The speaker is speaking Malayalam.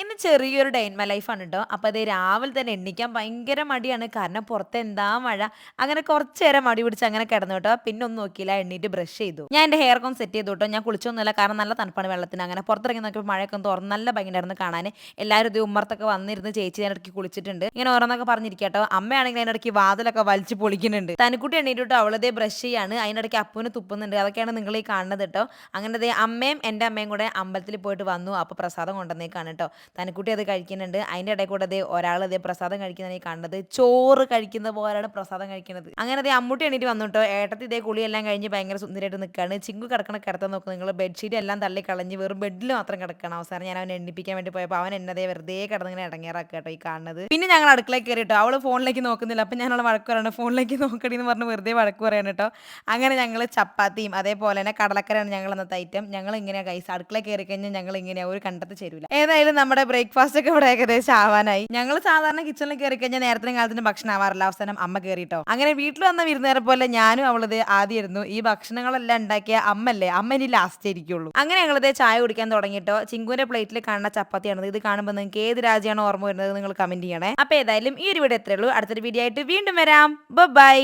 ഇന്ന് ചെറിയൊരു ഡേ ഇൻ മൈ ലൈഫാണ് കേട്ടോ അപ്പോൾ അത് രാവിലെ തന്നെ എണ്ണിക്കാൻ ഭയങ്കര മടിയാണ്. കാരണം പുറത്ത് എന്താ മഴ? അങ്ങനെ കുറച്ച് നേരം മടി പിടിച്ച് അങ്ങനെ കിടന്നു കേട്ടോ പിന്നെ ഒന്നും നോക്കിയില്ല. എണ്ണീറ്റ് ബ്രഷ് ചെയ്തു. ഞാൻ എന്റെ ഹെയർ കോൺ സെറ്റ് ചെയ്തു കേട്ടോ ഞാൻ കുളിച്ചൊന്നുമില്ല. കാരണം നല്ല തണുപ്പാണ് വെള്ളത്തിന്. അങ്ങനെ പുറത്തിറങ്ങി നോക്കിയപ്പോൾ മഴയൊക്കെ തുറന്ന് നല്ല ഭയങ്കരമായിരുന്നു കാണാൻ എല്ലാവരും ഇത് ഉമ്മർത്തൊക്കെ വന്നിരുന്ന് ചേച്ചി ഞാൻ ഇടയ്ക്ക് കുളിച്ചിട്ടുണ്ട്. ഇങ്ങനെ ഓരോന്നൊക്കെ പറഞ്ഞിരിക്കുക കേട്ടോ അമ്മയാണെങ്കിൽ അതിനിടയ്ക്ക് വാതിലൊക്കെ വലിച്ച് പൊളിക്കുന്നുണ്ട്. തനിക്കുട്ടി എണ്ണീറ്റ് കേട്ടോ അവളതേ ബ്രഷ് ചെയ്യാണ്. അതിനിടയ്ക്ക് അപ്പൂന് തുപ്പുന്നുണ്ട്. അതൊക്കെയാണ് നിങ്ങൾ ഈ കാണുന്നത് കേട്ടോ അങ്ങനെ അമ്മയും എന്റെ അമ്മയും കൂടെ അമ്പലത്തിൽ പോയിട്ട് വന്നു. അപ്പോൾ പ്രസാദം കൊണ്ടുവന്നേക്കാണ് കേട്ടോ തനിക്കുട്ടി അത് കഴിക്കുന്നുണ്ട്. അതിന്റെ ഇടയിൽ കൂടെ അതേ ഒരാൾ അതേ പ്രസാദം കഴിക്കുന്നതായി കണ്ടത് ചോറ് കഴിക്കുന്ന പോലെയാണ് പ്രസാദം കഴിക്കുന്നത്. അങ്ങനെ അതേ അമ്മൂട്ടി എണീറ്റ് വന്നിട്ടോ. ഏട്ടത്തി ഇതേ കുളിയെല്ലാം കഴിഞ്ഞ് ഭയങ്കര സുന്ദരമായിട്ട് നിൽക്കുകയാണ് ചിങ്കു കിടക്കണ കിടത്താൻ നോക്കും നിങ്ങൾ ബെഡ്ഷീറ്റ് എല്ലാം തള്ളി കളഞ്ഞ് വെറും ബെഡിൽ മാത്രം കിടക്കണം. അവസാനം ഞാൻ അവനെ എണ്ണിപ്പിക്കാൻ വേണ്ടി പോയപ്പോൾ അവൻ എന്നതേ വെറുതെ കിടന്നിങ്ങനെ ഇടങ്ങേറാക്കുക കേട്ടോ ഈ കാണുന്നത്. പിന്നെ ഞങ്ങൾ അടുക്കളയിൽ കയറി കേട്ടോ അവൾ ഫോണിലേക്ക് നോക്കുന്നില്ല. അപ്പം ഞാൻ അവളെ വഴക്ക് പറയണം. ഫോണിലേക്ക് നോക്കണമെന്ന് പറഞ്ഞ് വെറുതെ വഴക്ക് പറയണം കേട്ടോ. അങ്ങനെ ഞങ്ങൾ ചപ്പാത്തിയും അതേപോലെ തന്നെ കടലക്കരയാണ് ഞങ്ങൾ അന്നത്തെ ഐറ്റം ഞങ്ങൾ ഇങ്ങനെയാണ് കൈസ് അടുക്കളയിൽ കയറി കഴിഞ്ഞാൽ ഞങ്ങൾ ഇങ്ങനെ ഒരു കണ്ടത്ത് ചേരൂല. ഏതായാലും നമ്മുടെ ബ്രേക്ക്ഫാസ്റ്റ് ഒക്കെ ഇവിടെ ഏകദേശം ആവാനായി. ഞങ്ങൾ സാധാരണ കിച്ചണിൽ കയറി കഴിഞ്ഞാൽ നേരത്തെ കാലത്തിന് ഭക്ഷണം ആവാറില്ല. അവസാനം അമ്മ കയറിട്ടോ അങ്ങനെ വീട്ടിൽ വന്ന വിരുന്നേരെ പോലെ ഞാനും അവളത് ആദ്യമായിരുന്നു ഈ ഭക്ഷണങ്ങളെല്ലാം ഉണ്ടാക്കിയ അമ്മല്ലേ? അമ്മ ഇനി ലാസ്റ്റ് ഇരിക്കുള്ളൂ അങ്ങനെ ഞങ്ങളത് ചായ കുടിക്കാൻ തുടങ്ങിയിട്ടോ. ചിങ്കുവിന്റെ പ്ലേറ്റിൽ കാണുന്ന ചപ്പാത്തിയാണ് ഇത് കാണുമ്പോൾ നിങ്ങൾക്ക് ഏത് രാജ്യമാണോ ഓർമ്മ വരുന്നത് നിങ്ങൾ കമന്റ് ചെയ്യണേ. അപ്പൊ ഏതായാലും ഈ ഒരു വീഡിയോ എത്രയുള്ളൂ അടുത്തൊരു വീഡിയോ ആയിട്ട് വീണ്ടും വരാം. ബൈ